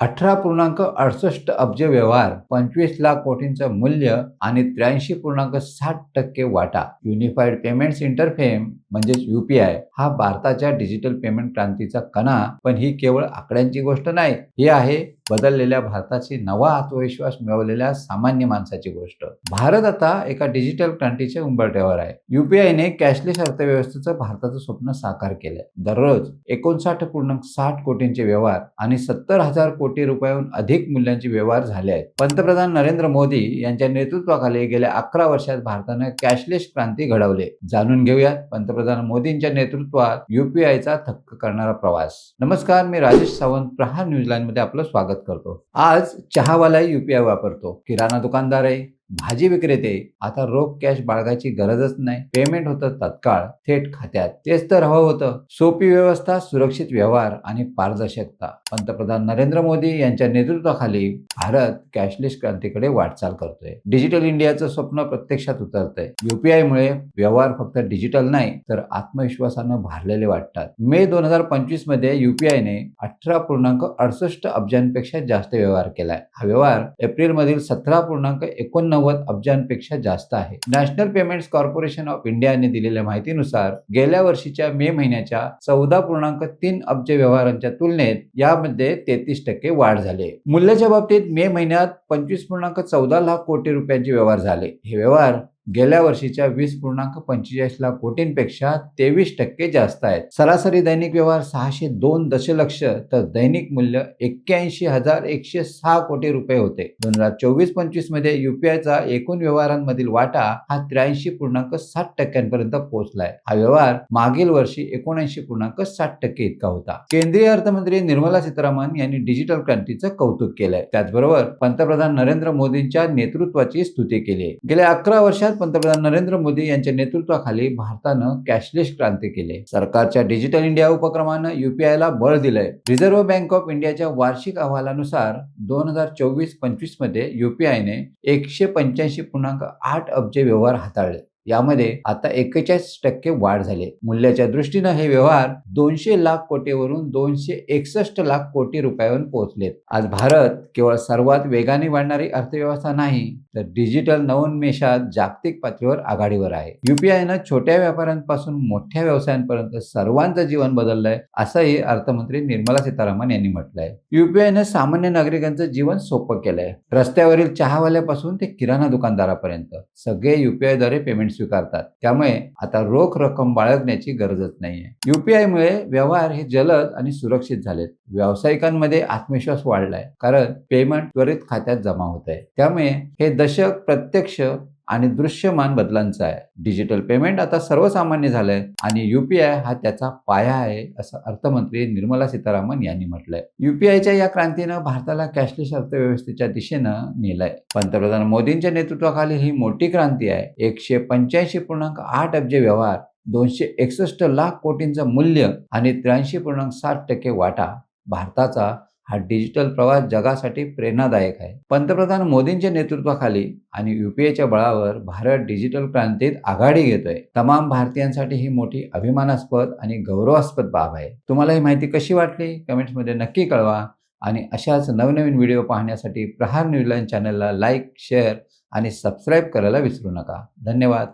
अठरा पूर्णांक अडुसष्ट अब्ज व्यवहार पंचवीस लाख कोटींचं मूल्य आणि त्र्याऐंशी पूर्णांक साठ टक्के वाटा. युनिफाईड पेमेंट्स इंटरफेम म्हणजेच युपीआय हा भारताच्या डिजिटल पेमेंट क्रांतीचा कणा पण ही केवळ आकड्यांची गोष्ट नाही ही आहे बदललेल्या भारताची नवा आत्मविश्वास मिळवलेल्या सामान्य माणसाची गोष्ट. भारत आता एका डिजिटल क्रांतीच्या उंबरट्यावर आहे. युपीआयने कॅशलेस अर्थव्यवस्थेचं भारताचं स्वप्न साकार केलंय. दररोज एकोणसाठ पूर्णांक साठ कोटींचे व्यवहार आणि सत्तर हजार कोटी रुपयाहून अधिक मूल्यांचे व्यवहार झाले आहेत. पंतप्रधान नरेंद्र मोदी यांच्या नेतृत्वाखाली गेल्या अकरा वर्षात भारतानं कॅशलेस क्रांती घडवले. जाणून घेऊयात पंतप्रधान मोदींच्या नेतृत्वात युपीआयचा थक्क करणारा प्रवास. नमस्कार मी राजेश सावंत प्रहार न्यूजलँडमध्ये आपलं स्वागत करतो. आज चहावाला युपीआय वापरतो. किराणा दुकानदार आहे भाजी विक्रेते आता रोख कॅश बाळगायची गरजच नाही. पेमेंट होतं तत्काळ थेट खात्यात. तेच तर हवं होतं. सोपी व्यवस्था सुरक्षित व्यवहार आणि पारदर्शकता. पंतप्रधान नरेंद्र मोदी यांच्या नेतृत्वाखाली भारत कॅशलेस क्रांतीकडे वाटचाल करतोय. डिजिटल इंडियाचं स्वप्न प्रत्यक्षात उतरतंय. युपीआय मुळे व्यवहार फक्त डिजिटल नाही तर आत्मविश्वासानं भारलेले वाटतात. मे दोन हजार पंचवीसमध्ये युपीआयने अठरा पूर्णांक अडुसष्ट अब्जांपेक्षा जास्त व्यवहार केलाय. हा व्यवहार एप्रिल मधील सतरा पूर्णांक एकोणनव्वद अब्जांपेक्षा जास्त आहे. नॅशनल पेमेंट्स कॉर्पोरेशन ऑफ इंडियाने दिलेल्या माहितीनुसार गेल्या वर्षीच्या मे महिन्याच्या चौदा पूर्णांक तीन अब्ज व्यवहारांच्या तुलनेत यामध्ये तेहतीस टक्के वाढ झाली मूल्याच्या बाबतीत मे महिन्यात पंचवीस पूर्णांक चौदा लाख कोटी रुपयांचे व्यवहार झाले. हे व्यवहार गेल्या वर्षीच्या वीस पूर्णांक पंचेचाळीस लाख कोटींपेक्षा तेवीस टक्के जास्त आहेत. सरासरी दैनिक व्यवहार सहाशे दोन दशलक्ष तर दैनिक मूल्य एक्क्याऐंशी हजार एकशे सहा कोटी रुपये होते. दोन हजार चोवीस पंचवीसमध्ये युपीआयचा एकूण व्यवहारांमधील वाटा हा त्र्याऐंशी पूर्णांक सात टक्क्यांपर्यंत पोहोचलाय. हा व्यवहार मागील वर्षी एकोणऐंशी पूर्णांक साठ टक्के इतका होता. केंद्रीय अर्थमंत्री निर्मला सीतारामन यांनी डिजिटल क्रांतीचं कौतुक केलंय. त्याचबरोबर पंतप्रधान नरेंद्र मोदींच्या नेतृत्वाची स्तुती केली आहे. गेल्या अकरा वर्षात पंतप्रधान नरेंद्र मोदी यांच्या नेतृत्वाखाली भारतानं कॅशलेस क्रांती केली. सरकारच्या डिजिटल इंडिया उपक्रमानं युपीआयला बळ दिलंय. रिझर्व्ह बँक ऑफ इंडियाच्या वार्षिक अहवालानुसार दोन हजार चोवीस पंचवीसमध्ये युपीआयने एकशे पंच्याऐंशी पूर्णांक आठ अब्ज व्यवहार हाताळले. यामध्ये आता एक्केचाळीस टक्के वाढ झाली. मूल्याच्या दृष्टीनं हे व्यवहार दोनशे लाख कोटीवरून दोनशे एकसष्ट लाख कोटी रुपयावर पोहोचलेत. आज भारत केवळ सर्वात वेगाने वाढणारी अर्थव्यवस्था नाही तर डिजिटल नवोन्मेषात जागतिक पातळीवर आघाडीवर आहे. युपीआयनं छोट्या व्यापाऱ्यांपासून मोठ्या व्यवसायांपर्यंत सर्वांचं जीवन बदललंय असंही अर्थमंत्री निर्मला सीतारामन यांनी म्हटलंय. युपीआयनं सामान्य नागरिकांचं जीवन सोपं केलंय. रस्त्यावरील चहावाल्यापासून ते किराणा दुकानदारापर्यंत सगळे युपीआयद्वारे पेमेंट स्वीकारतात. त्यामुळे आता रोख रक्कम बाळगण्याची गरजच नाहीये. युपीआय मुळे व्यवहार हे जलद आणि सुरक्षित झालेत. व्यावसायिकांमध्ये आत्मविश्वास वाढलाय कारण पेमेंट त्वरित खात्यात जमा होत आहे त्यामुळे हे दशक प्रत्यक्ष आणि दृश्यमान बदलांचं आहे. डिजिटल पेमेंट आता सर्वसामान्य झालंय आणि युपीआय हा त्याचा पाया आहे असं अर्थमंत्री निर्मला सीतारामन यांनी म्हटलंय. युपीआयच्या या क्रांतीनं भारताला कॅशलेस अर्थव्यवस्थेच्या दिशेनं नेलंय. पंतप्रधान मोदींच्या नेतृत्वाखाली ही मोठी क्रांती आहे. एकशे पंच्याऐंशी पूर्णांक आठ अब्ज व्यवहार दोनशे एकसष्ट लाख कोटींचं मूल्य आणि त्र्याऐंशी पूर्णांक साठ टक्के वाटा भारताचा हा डिजिटल प्रवास जगासाठी प्रेरणादायक आहे. पंतप्रधान मोदींच्या नेतृत्वाखाली आणि युपीएच्या बळावर भारत डिजिटल क्रांतीत आघाडी घेतोय. तमाम भारतीयांसाठी ही मोठी अभिमानास्पद आणि गौरवास्पद बाब आहे. तुम्हाला ही माहिती कशी वाटली? कमेंट्समध्ये नक्की कळवा. आणि अशाच नवनवीन व्हिडिओ पाहण्यासाठी प्रहार न्यूजलाईन चॅनलला लाईक शेअर आणि सबस्क्राईब करायला विसरू नका. धन्यवाद.